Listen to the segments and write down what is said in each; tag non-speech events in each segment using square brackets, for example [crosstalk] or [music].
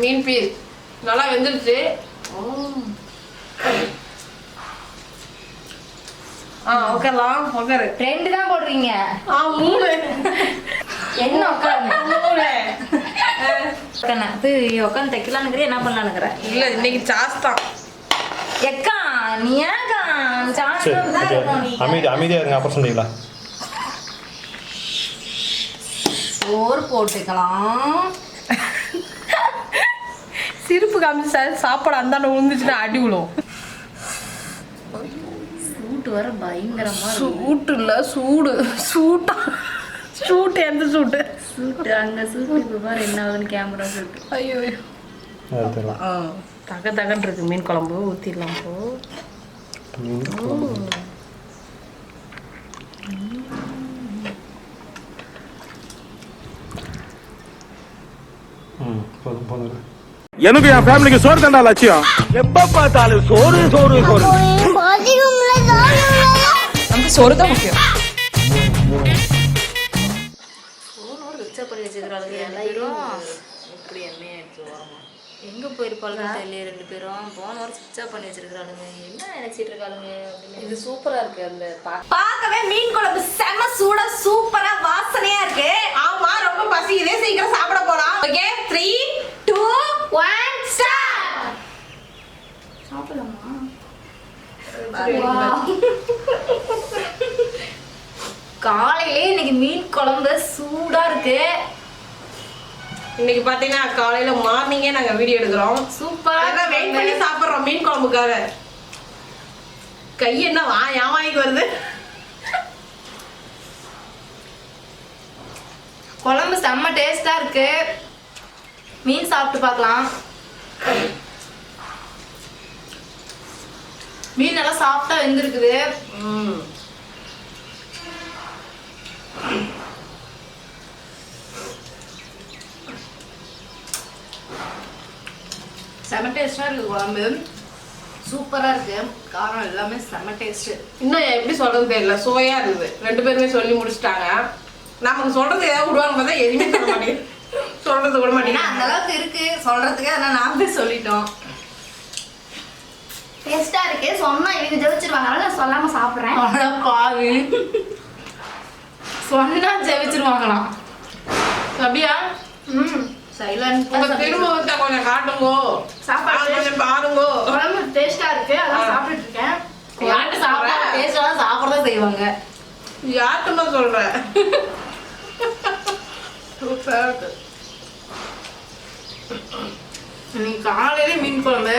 மீன் piece நல்லா வெந்துருச்சு. ஆ உட்காரலாம் உட்காரு ரெண்டு தான் போடுறீங்க. ஆ மூணு. என்ன உட்காருங்க மூணு. உட்காந்து இது உட்காந்து தைக்கலான்னு என்ன பண்ணலான்னு இல்ல இன்னைக்கு சாஸ் தான். எக்கா நீ ஏன்க்கா சரி சான்ஸ் தான் அமைதி அமைதியாக இருங்க அப்புறம் சொன்னீங்களா சோறு போட்டுக்கலாம். சிரிப்பு காமிச்சு சார் சாப்பாடு அந்தாண்ட விழுந்துச்சுன்னா அடி விழும் சூட்டு வர பயங்கரமா இருக்கு. சூட்டு இல்ல சூடு. சூட்டா. சூட்டு எந்த சூட்டு? சூட்டு அங்க சூட்டு இப்ப பாரு என்ன ஆகுதுன்னு கேமரா சூட்டு. ஐயோ தக தகன் இருக்கு. மீன் குழம்பு ஊற்றிடலாம் போ. மீன் குழம்பு. ம் போதும் போதும். எனக்கு என் ஃபேமிலிக்கு சோறு தண்டா லட்சியம். எப்ப பார்த்தாலும் சோறு சோறு சோறு. நமக்கு சோறு தான் முக்கியம். எங்க போயிருப்பாளுங்க தெரியல ரெண்டு பேரும். போன வாரம் சுவிட்ச் ஆஃப் பண்ணி வச்சிருக்காளுங்க என்ன நினைச்சிட்டு இருக்காளுங்க அப்படின்னு. இது சூப்பரா இருக்கு அந்த பா- பார்க்கவே மீன் குழம்பு செம சூட சூப்பரா வாசனையா இருக்கு. ஆமா ரொம்ப பசிக்குதே சீக்கிரம் சாப்பிட போலாம். ஓகே த்ரீ ஒன் சாப்பிடலாமா? [laughs] காலையிலே இன்னைக்கு மீன் குழம்பு சூடா இருக்கு. இன்னைக்கு பாத்தீங்கன்னா காலையில மார்னிங்கே நாங்க வீடியோ எடுக்கிறோம். சூப்பரா வெயிட் பண்ணி சாப்பிடுறோம் மீன் குழம்புக்காக. கை என்ன வா என் வாய்க்கு வருது? குழம்பு செம்ம டேஸ்டா இருக்கு. மீன் சாப்பிட்டு பார்க்கலாம். மீன் நல்லா சாஃப்டா வெந்திருக்குது. செம செம்ம டேஸ்டா இருக்கு குழம்பு. சூப்பரா இருக்கு. காரம் எல்லாமே செம டேஸ்ட் இன்னும் எப்படி சொல்றது தெரியல. சுவையா இருக்குது ரெண்டு பேருமே சொல்லி முடிச்சிட்டாங்க. நமக்கு சொல்றது ஏதாவது விடுவாங்க பார்த்தா எதுவுமே சொல்ல மாட்டேங்குது. சொல்றது விட ஏன்னா மாட்டேங்குது அந்த அளவுக்கு இருக்கு. சொல்றதுக்கு அதெல்லாம் நாமளே சொல்லிட்டோம். டேஸ்டா இருக்கு. சொன்னா இவங்க ஜெயிச்சிருவாங்க. அதனால நான் சொல்லாம சாப்பிடுறேன். அட பாவி. சொன்னா ஜெயிச்சிருவாங்களாம். ம். சைலண்ட் உங்க திருமுகத்தை கொஞ்சம் காட்டுங்கோ. சாப்பாடு கொஞ்சம் பாருங்கோ. குழம்பு டேஸ்டா இருக்கு. அதான் சாப்பிட்டுட்டு இருக்கேன் யார்கிட்ட சாப்பிட டேஸ்டா சாப்பிடதான் செய்வாங்க. யார்கிட்டமா சொல்ற? சூப்பரா இருக்கு இன்னைக்கு காலையில மீன் குழம்பு.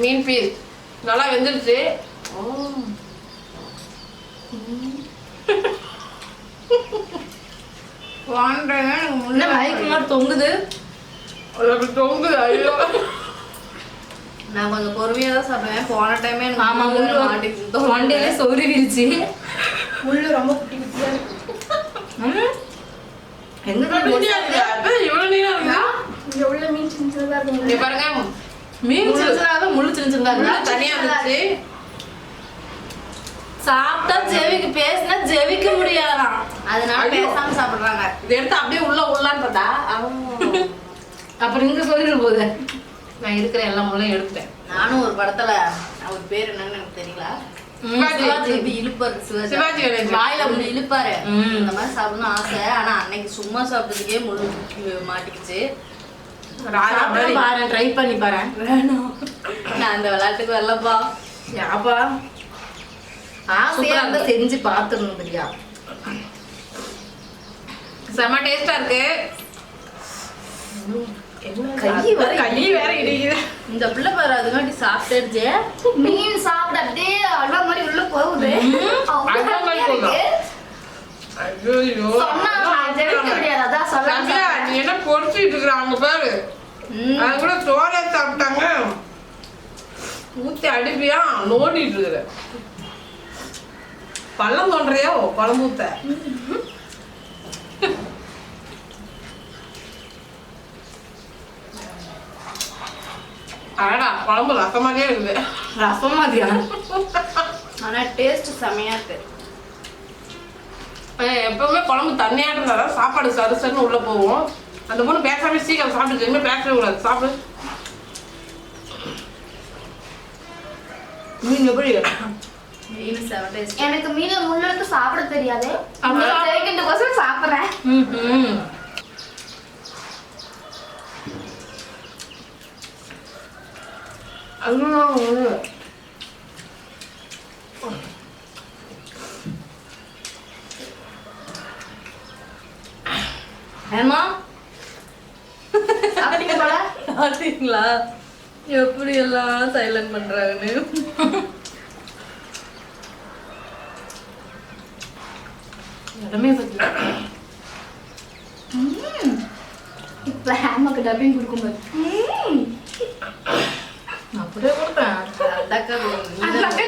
மீன் பீஸ் நல்லா வெந்துருச்சு என்ன மைக்கு மாதிரி தொங்குது? அது அப்படி தொங்குது ஐயோ. நான் கொஞ்சம் பொறுமையா தான் சாப்பிடுவேன். போன டைமே ஆமா முள்ளு முள்ளு மாட்டிக்கிட்டு வண்டியிலே சொருவிருச்சு முள்ளு ரொம்ப குட்டி குட்டியா இருக்கு. எங்க இவ்வளவு நீளம் இருக்கு. அப்ப இவ்வளவு நீளம் இருக்கு. இங்க உள்ள மீன் சின்ன சின்னதா இங்க இருக்கு பாருங்க. மீன் முள்ளு சின்ன சின்னதா முள்ளு? தனியா இருந்துச்சு சாப்பிட்டா ஜெவிக்கு பேசினா ஜெவிக்க முடியாதாம் அதனால. பேசாம சாப்பிடுறாங்க. இதை எடுத்து அப்படியே உள்ள உள்ளான்னு பார்த்தா [laughs] அப்புறம் இங்க சொல்லிட்டு போகுது நான் இருக்கிற எல்லா முள்ளையும் எடுத்துட்டேன். நானும் ஒரு படத்துல அவர் பேர் என்னன்னு எனக்கு தெரியல. இழுப்பாரு இந்த மாதிரி சாப்பிடணும் ஆசை. ஆனா அன்னைக்கு சும்மா சாப்பிட்டதுக்கே முள்ளு மாட்டிக்கிச்சு. ராஜா மாதிரி. பாரு ட்ரை பண்ணி பாரு. வேணும். நான் அந்த விளையாட்டுக்கு வரலப்பா. யாப்பா? ஆசையா சூப்பரா இருந்தா. செஞ்சு பாத்துடணும் பிரியா. டேஸ்டா இருக்கு. கை வர கை வேற இடிக்குது. இந்த பிள்ளை பாரு அதுக்காண்டி சாப்பிட்டுடுச்சு மீன் சாப்பிட அப்படியே அல்வா மாதிரி உள்ள போகுது. நீ என்ன பொறிச்சிட்டு இருக்கிற அங்க பாரு. அது கூட சோளே சாப்பிட்டாங்க. ஊத்தி அடிப்பியா நோண்டிட்டு இருக்கிற. பள்ளம் தோன்றியோ? குழம்பு ஊத்த. அடடா குழம்பு ரசமாவே இருக்குது. ரசம் மாதிரியா ஆனா டேஸ்ட் செமையா இருக்கு. அஹ் எப்பவுமே குழம்பு தண்ணியாக இருந்தால் தான் சாப்பாடு சரு சருன்னு உள்ளே போகும். அந்த பொண்ணு பேசாம சீக்கிரம் சாப்பிட்டு எதுவுமே பேசவே கூடாது. சாப்பிடு. மீன் எப்படி? மீன் எனக்கு மீன்ல முள்ள எடுத்து சாப்பிட தெரியாது. சாப்பிடுறேன். ம் அதுதான் ஏமா பார்த்தீங்களா எப்படி எல்லாம் சைலண்ட் பண்றாங்கன்னு? இடமே பத்தல. இப்ப ஹேமாக்கு டப்பிங் கொடுக்கும்போது. அப்படியே கொடுப்பேன்.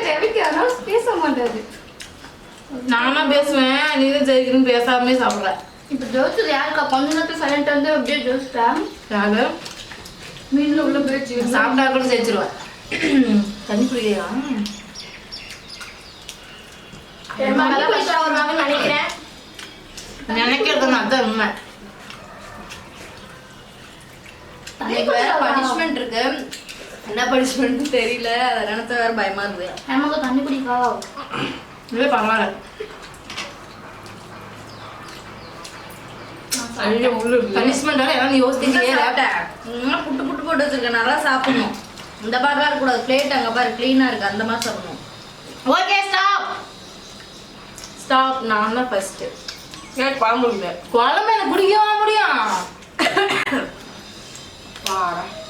ஜெபிக்கிறாங்க பேச மாட்டாரு. நானா பேசுவேன் நீ தான் ஜெயிக்கணும் பேசாமே சாப்பிட்ற இப்ப ஜோசில் யாருக்கா? கொஞ்ச நேரத்துக்கு சைலண்ட் வந்து அப்படியே ஜோசிட்டேன் யாரு? மீன்ல உள்ள போயிடுச்சு சாப்பிட்டா கூட ஜெயிச்சிருவேன் தண்ணி குடிக்கலையா நினைக்கிறேன். நினைக்கிறது நான் அதான் உண்மை. வேற பனிஷ்மெண்ட் இருக்கு. என்ன பனிஷ்மெண்ட் தெரியல. அதை நினைச்சா வேற பயமா இருக்குது ஹேமாக்கு தண்ணி குடிக்கா இதுவே பரவாயில்ல. அழிய முள்ளு இருக்கு. பனிஷ்மெண்ட் வேற எல்லாம் யோசிச்சுட்டே லேப்டாப் புட்டு புட்டு போட்டு வச்சிருக்கேன். நல்லா சாப்பிடணும். இந்த மாதிரிலாம் இருக்கக்கூடாது. பிளேட் அங்கே பாரு. க்ளீனாக இருக்கு. அந்த மாதிரி சாப்பிடணும். ஓகே ஸ்டாப் ஸ்டாப் நான் தான் ஃபர்ஸ்ட் ஏன் குழம்பு இல்லை? குழம்பு எனக்கு குடிக்கவா முடியும்.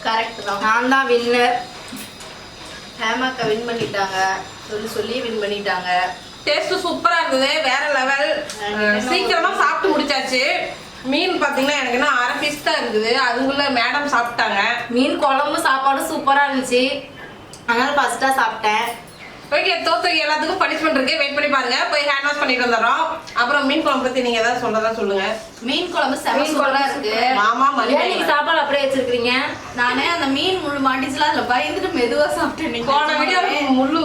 கரெக்ட் தான். நான் தான் வின்னர் ஹேமாக்கா வின் பண்ணிட்டாங்க. சொல்லி சொல்லி வின் பண்ணிட்டாங்க. டேஸ்ட் சூப்பரா இருந்தது. வேற லெவல் சீக்கிரமா சாப்பிட்டு முடிச்சாச்சு. மீன் பாத்தீங்கன்னா எனக்கு என்ன அரை பீஸ் தான் இருக்குது அதுக்குள்ள மேடம் சாப்பிட்டாங்க. மீன் குழம்பு சாப்பாடு சூப்பரா இருந்துச்சு. அதனால ஃபர்ஸ்டா சாப்பிட்டேன். ஓகே தோத்து எல்லாத்துக்கும் பனிஷ்மெண்ட் இருக்கு. வெயிட் பண்ணி பாருங்க. போய் ஹேண்ட் வாஷ் பண்ணிட்டு வந்துடுறோம். அப்புறம் மீன் குழம்பு பத்தி நீங்க ஏதாவது சொல்றதா சொல்லுங்க. மீன் குழம்பு செம சூப்பரா குழம்பு இருக்கு. மாமா மணி ஏன் நீங்க சாப்பாடு அப்படியே வச்சிருக்கீங்க நானே அந்த மீன் முள்ளு மாட்டிச்சுல அதுல பயந்துட்டு மெதுவா சாப்பிட்டேன். போன வீடியோ முள்ளு.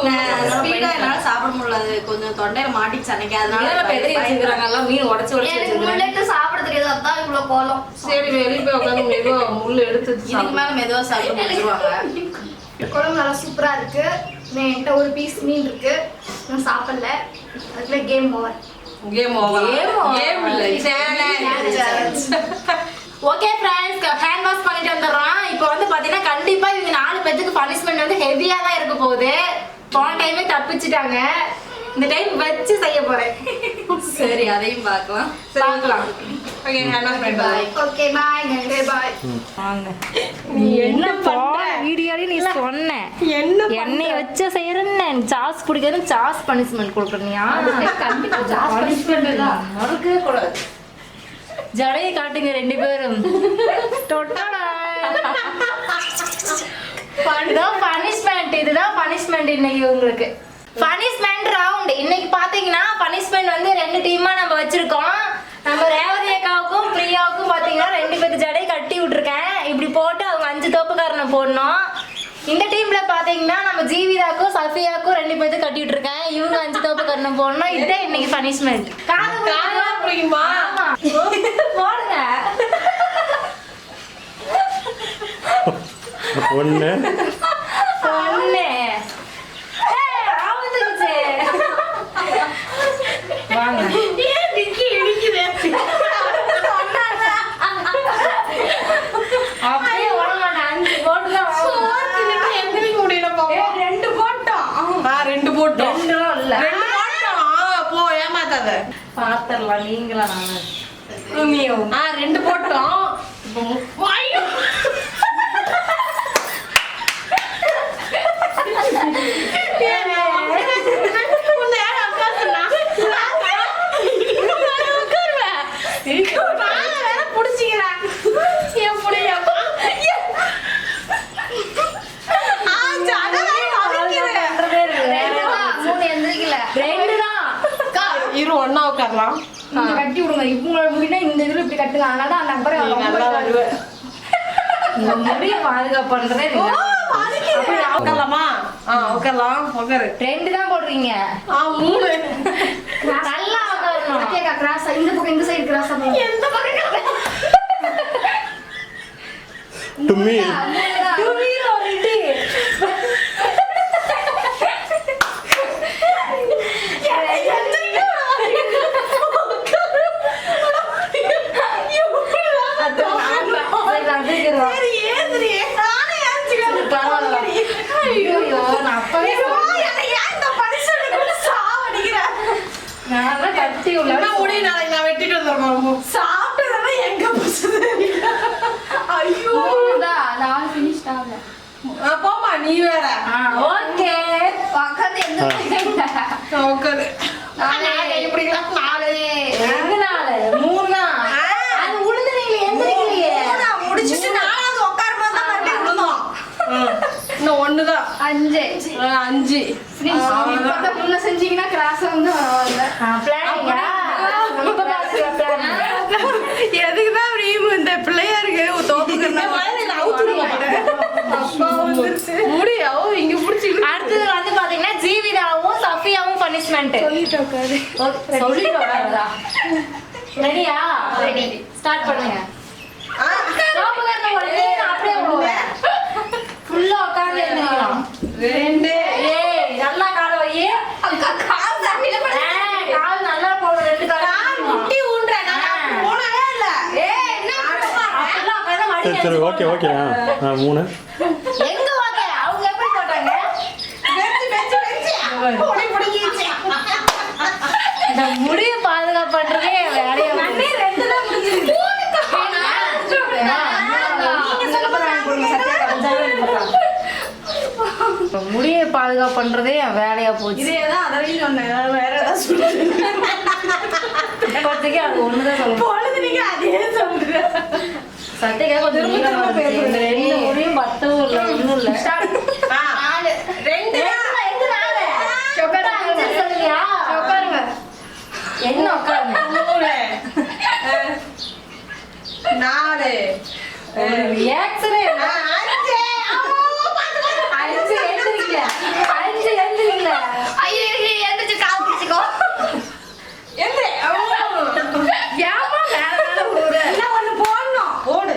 ஸ்பீடா என்னால சாப்பிட முடியல. அது கொஞ்சம் தொண்டையில மாட்டிச்சு அன்னைக்கு. அதனால பெரிய வச்சிருக்காங்க எல்லாம் மீன் உடைச்சு உடைச்சு சாப்பிட தெரியாது. அதான் இவ்வளவு கோலம். சரி வெளியே போய் உட்காந்து மெதுவா முள்ளு எடுத்து இதுக்கு சாப்பிடு. மேல மெதுவா சாப்பிட. முடிச்சிருவாங்க குழம்பு நல்லா சூப்பரா இருக்கு. என்கிட்ட ஒரு பீஸ் மீன் இருக்கு. நான் சாப்பிடல. அதுக்குள்ள game over game over. Game இல்ல. Challenge okay friends hand wash பண்ணிட்டு வந்துடுறோம். இப்போ வந்து பாத்தீங்கன்னா கண்டிப்பா இவங்க நாலு பேத்துக்கு பனிஷ்மெண்ட் வந்து ஹெவியா தான் இருக்க போகுது. போன டைமே தப்பிச்சிட்டாங்க. இந்த டைம் வச்சு செய்ய போறேன். சரி அதையும் பார்க்கலாம். பார்க்கலாம். ஓகே பாய் நன்றி பாய் வாங்க. நீ என்ன பண்ற? வீடியோலயும் நீ சொன்ன. என்ன என்னை வச்சு செய்யறேன்னு. சாஸ் பிடிக்கிறதுன்னு சாஸ் பனிஷ்மெண்ட் கொடுக்குறனியா கண்டிப்பா [laughs] ஜாஸ்தி பனிஷ்மெண்ட் தான். மறுக்கவே கூடாது. ஜடையை காட்டுங்க ரெண்டு பேரும். தொட்டடா. [laughs] இதுதான் பனிஷ்மெண்ட் இதுதான் பனிஷ்மெண்ட் இன்னைக்கு உங்களுக்கு. பனிஷ்மெண்ட் ரவுண்ட் இன்னைக்கு பாத்தீங்கன்னா பனிஷ்மெண்ட் வந்து ரெண்டு டீமா நம்ம வச்சிருக்கோம். நம்ம ரேவதி அக்காவுக்கும் பிரியாவுக்கும் பாத்தீங்கன்னா ரெண்டு பேருக்கு ஜடை கட்டி விட்டுருக்கேன். இப்படி போட்டு அவங்க அஞ்சு தோப்புக்காரனை போடணும். இந்த டீம்ல பாத்தீங்கன்னா நம்ம ஜீவிதாக்கும் சஃபியாக்கும் ரெண்டு பேர்த்து கட்டி விட்டுருக்கேன். இவங்க அஞ்சு தோப்புக்காரனை போடணும். இதுதான் இன்னைக்கு பனிஷ்மெண்ட். போடுங்க. ஒன்று ஒண்ணு. ஏய், அவுந்துருச்சு. வாங்க. அப்படியே விட மாட்டேன். அஞ்சு போட்டுதான் வாங்கணும். எந்திரிக்க முடியல பாப்பா ஏய், ரெண்டு போட்டோம். ரெண்டு போ ஏமாத்தாத. பாத்திரலாம் நீங்களா நானு. ஆ ரெண்டு போட்டோம். இப்போ மு- ஐயோ! உன்னை யார் உட்கார சொன்னா? நான் உட்காருவேன். நான் வேற புடிச்சிக்கிறேன். எப்படி அம்மா? ஆ, ஜட வேற வலிக்குது. பண்றதே இல்ல. மூணு எந்திரிக்கல ரெண்டுதான். அக்கா, இரு உட்காரலாம் நீங்க கட்டி விடுங்க. இவங்களோட முடினா இந்த இதுல இப்படி கட்டுங்க. அதனால தான் அந்த நீ நல்லா வருவ. இந்த முடியை பாதுகாப்பு. வலிக்குது. உட்காரலாமா? ஆ உட்காரலாம். உட்காரு. ரெண்டு தான் போடுறீங்க ஆ மூணு. நல்லா உட்காருங்க பண்ணணும் சத்யாக்கா கிராஸ் இந்த பக்கம் இந்த சைடு கிராஸ் எந்த பக்கம் டு மீ Two wheel ஒரு இடி. சரி, நான் தூக்கிடுறேன். பரவாயில்ல. ஐயோ, நான் அப்பவே கத்தி உள்ள என்ன முடி நாளைக்கு நான் வெட்டிட்டு வந்துடுறேன் சாப்பிட்டதெல்லாம் எங்க போச்சுது ஐயோ. நான் ஃபினிஷ் ஆகல. போமா நீ வேற. ஓகே. எந்த உட்காரு நாலு இப்படிலாம் நாலு எங்கனால மூணு தான் அது உளுந்து நீங்க எந்திரிக்கலையே முடிச்சிட்டு நாலாவது உட்காரும் போது தான் மறுபடியும் விழுந்தோம் இன்னும் ஒண்ணுதான் அஞ்சு ஆ, அஞ்சு இப்பதான் முன்ன செஞ்சீங்கன்னா கிராஸ் வந்து பரவாயில்ல பிளானிங்கா ரொம்ப பாத்துக்க பிளான் எதுக்குதான் ரீமு இந்த பிள்ளையாருக்கு முடியோ இங்க புடிச்சு அடுத்தது வந்து பாத்தீங்கன்னா ஜீவிதாவும் சஃபியாவும் பனிஷ்மெண்ட் சொல்லிட்டு வராதா ரெடியா ரெடி ஸ்டார்ட் பண்ணுங்க. ஃபுல்லா உட்கார்ந்து ரெண்டு. ஏய் நல்லா கால வை கால் நல்லா போடும் ரெண்டு கால் முட்டி ஊன்றேன் நான் போனவே இல்ல. ஏய் என்ன சரி ஓகே ஓகே. ஆ மூணு. எங்க ஓகே அவங்க எப்படி போட்டாங்க வெச்சு வெச்சு வெச்சு உடனே பிடிங்கிச்சு இந்த முடிய பாதுகாப்பு பண்றதே என் வேலையா போச்சு. ரெண்டு தான் முடிஞ்சிருக்கு நீங்க சொல்ல போறாங்க முடிய பாதுகாப்பு பண்றதே என் வேலையா போச்சு. இதே தான் அதையும் சொன்னேன். வேற ஏதாவது சொல்லுங்க. இப்போதைக்கு அது ஒண்ணுதான் சொல்ல பொழுது நீங்க அதே சொல்லுங்க சட்டைக்காக கொஞ்சம் நீளமா. இந்த ரெண்டு. முடியும் பத்தவும் இல்லை. ஒண்ணும் இல்லை ரெண்டு? உட்காருங்க. என்ன உட்காருங்க? ஆ, நாலு reaction ஏ ஆ, இல்லை. அஞ்சு ஆமா, பாத்து, பாத்து. அஞ்சு எழுந்திருக்கல அஞ்சு எழுந்திருக்கல ஐயோ எந்திரிச்சு கால் பிடிச்சிக்கோ எந்திரி. ஆமா. ஏமா மேல மேல போடு இன்னும் ஒண்ணு போடணும். போடு.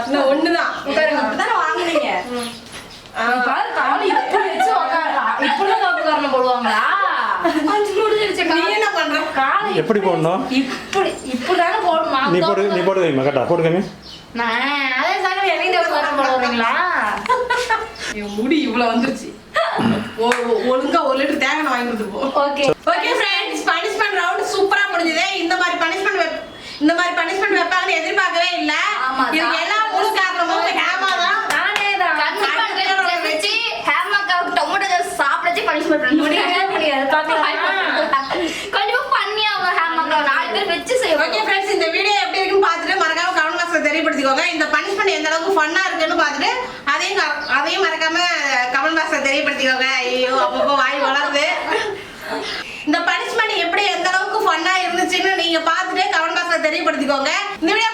இன்னும் ஒண்ணுதான். அப்படித்தானே வாங்குனீங்க? ஆ, பாரு காலை இப்படி வச்சு உட்காருறா இப்படிதான் காப்பு காரணம் போடுவாங்களா அஞ்சு முடிஞ்சிருச்சு நீ என்ன பண்ற? காலை எப்படி போடணும்? இப்படி இப்படிதானே போடணும். நீ போடு நீ போடு வைமா கரெக்டா போடு கம்மி நான் அதே சாங்க எனக்கு காரணம் போடுவீங்களா [laughs] என் முடி இவ்வளவு வந்துருச்சு. ஒழுங்கா ஒரு லிட்டர் தேங்காய் வாங்கி கொடுத்துட்டு போ. Okay okay friends punishment round சூப்பரா முடிஞ்சது. இந்த மாதிரி பனிஷ்மெண்ட் இந்த மாதிரி பனிஷ்மெண்ட் வைப்பாங்கன்னு எதிர்பார்க்கவே இல்ல. ஆமா, இதுக்கு தான். எல்லாம் முழு காரணமும் ஹேமா தான் நானே தான் வச்சு ஹேமாக்காவுக்கு டொமேட்டோ ஜூஸ் சாப்பிட வச்சு பனிஷ்மெண்ட் முடியாது. [laughs] பாக்கலாம் [laughs] கண்டிப்பா வச்சு செய்வோம் ஓகே ஃப்ரெண்ட்ஸ் இந்த வீடியோ எப்படி இருக்குன்னு பார்த்துட்டு மறக்காம கமெண்ட் பாக்ஸ்ல தெரியப்படுத்திக்கோங்க. இந்த பனிஷ்மெண்ட் எந்த அளவுக்கு ஃபன்னா இருக்குன்னு பார்த்துட்டு அதையும் அதையும் மறக்காம கமெண்ட் பாக்ஸ்ல தெரியப்படுத்திக்கோங்க. ஐயோ அப்பப்போ வாய் வளருது. இந்த பனிஷ்மெண்ட் எப்படி எந்த அளவுக்கு ஃபன்னா இருந்துச்சுன்னு நீங்க பார்த்துட்டு கமெண்ட் பாக்ஸ்ல தெரியப்படுத்திக்கோங்க. இந்த வீடியோ